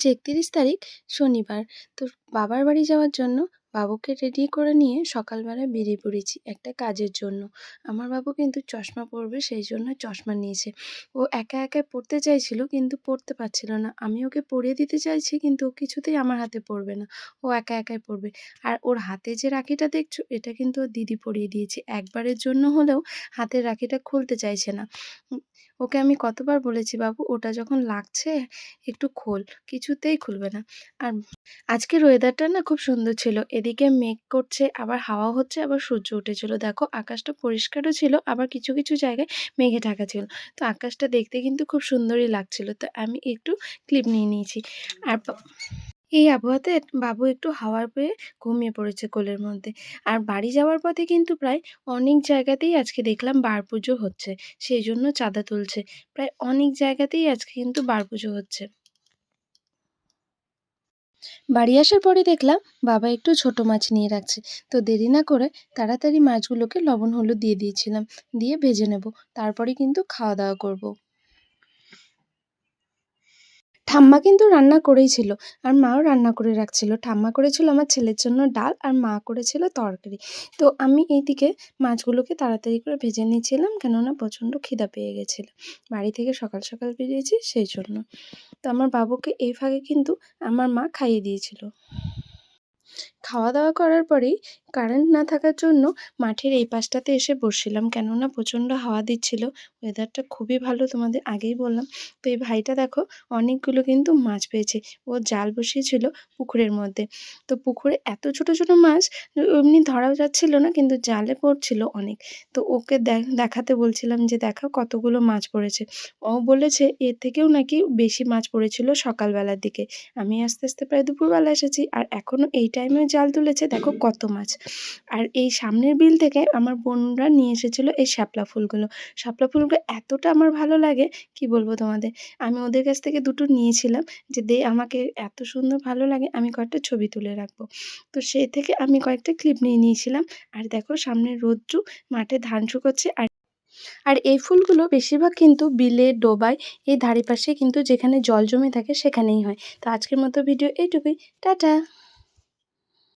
আজ একতিরিশ তারিখ শনিবার। তো বাবার বাড়ি যাওয়ার জন্য বাবুকে রেডি করে নিয়ে সকালবেলা বেরিয়ে পড়েছি একটা কাজের জন্য। আমার বাবু কিন্তু চশমা পরবে, সেই জন্য চশমা নিয়েছে। ও একা একা পড়তে চাইছিল কিন্তু পড়তে পারছিল না। আমি ওকে পরিয়ে দিতে চাইছি কিন্তু ও কিছুতেই আমার হাতে পড়বে না। ও একা একাই পড়বে। আর ওর হাতে যে রাখিটা দেখছ, এটা কিন্তু ওর দিদি পরিয়ে দিয়েছে। একবারের জন্য হলেও হাতের রাখিটা খুলতে চাইছে না। ওকে আমি কতবার বলেছি, বাবু, ওটা যখন লাগছে, একটু খোল, কিছুতেই খুলবে না। আর আজকের ওয়েদারটা না খুব সুন্দর ছিল। এদিকে মেঘ করছে, আবার হাওয়া হচ্ছে, আবার সূর্য উঠেছিল। দেখো, আকাশটা পরিষ্কারও ছিল, আবার কিছু কিছু জায়গায় মেঘে ঢাকা ছিল। তো আকাশটা দেখতে কিন্তু খুব সুন্দরই লাগছিল। তো আমি একটু ক্লিপ নিয়ে নিয়েছি। আর এই আবহাওয়াতে বাবু একটু হাওয়ার পেয়ে ঘুমিয়ে পড়েছে কোলের মধ্যে। আর বাড়ি যাওয়ার পথে কিন্তু প্রায় অনেক জায়গাতেই আজকে দেখলাম বার পুজো হচ্ছে, সেই জন্য চাঁদা তুলছে। প্রায় অনেক জায়গাতেই আজকে কিন্তু বার পুজো হচ্ছে। বাড়ি আসার পরে দেখলাম বাবা একটু ছোট মাছ নিয়ে রাখছে। তো দেরি না করে তাড়াতাড়ি মাছগুলোকে লবণ হলুদ দিয়ে দিয়েছিলাম, দিয়ে ভেজে নেব। তারপরে কিন্তু খাওয়া দাওয়া করব। ঠাম্মা কিন্তু রান্না করেই ছিল। আর মাও রান্না করে রাখছিল। ঠাম্মা করেছিল আমার ছেলের জন্য ডাল আর মা করেছিল তরকারি। তো আমি এইদিকে মাছগুলোকে তাড়াতাড়ি করে ভেজে নিয়েছিলাম কেননা প্রচণ্ড খিদা পেয়ে গেছিল। বাড়ি থেকে সকাল সকাল বেরিয়েছি সেই জন্য। তো আমার বাবুকে এই ফাঁকে কিন্তু আমার মা খাইয়ে দিয়েছিল। খাওয়া দাওয়া করার পরেই কারেন্ট না থাকার জন্য মাঠের এই পাশটাতে এসে বসছিলাম। কেননা প্রচণ্ড হাওয়া দিচ্ছিল। ওয়েদারটা খুবই ভালো তোমাদের আগেই বললাম। তো এই ভাইটা দেখো, অনেকগুলো কিন্তু মাছ পেয়েছে। ও জাল বসিয়েছিল পুকুরের মধ্যে। তো পুকুরে এত ছোট ছোট মাছ, এমনি ধরাও যাচ্ছিল না, কিন্তু জালে পড়ছিল অনেক। তো ওকে দেখ- দেখাতে বলছিলাম যে দেখো কতগুলো মাছ পড়েছে। ও বলেছে, এর থেকেও নাকি বেশি মাছ পড়েছিল সকালবেলার দিকে। আমি আস্তে আস্তে প্রায় দুপুরবেলা এসেছি, আর এখনও এই টাইমে জাল তুলেছে। দেখো কত মাছ। আর এই সামনের বিল থেকে আমার বোনরা নিয়ে এসেছিল এই শাপলা ফুলগুলো। শাপলা ফুলগুলো এতটা আমার ভালো লাগে, কি বলব তোমাদের? আমি ওদের কাছ থেকে দুটো নিয়েছিলাম যে দে আমাকে এত সুন্দর ভালো লাগে, আমি কয়েকটা ছবি তুলে রাখব। তো সেই থেকে আমি কয়েকটা ক্লিপ নিয়ে নিয়েছিলাম। আর দেখো সামনে রোদ্রু মাঠে ধান শুকোচ্ছে আর আর এই ফুলগুলো বেশিরভাগ কিন্তু বিলে, ডোবায়, এই ধারে পাশে কিন্তু যেখানে জল জমে থাকে সেখানেই হয়। তো আজকের মতো ভিডিও এইটুকুই। টাটা!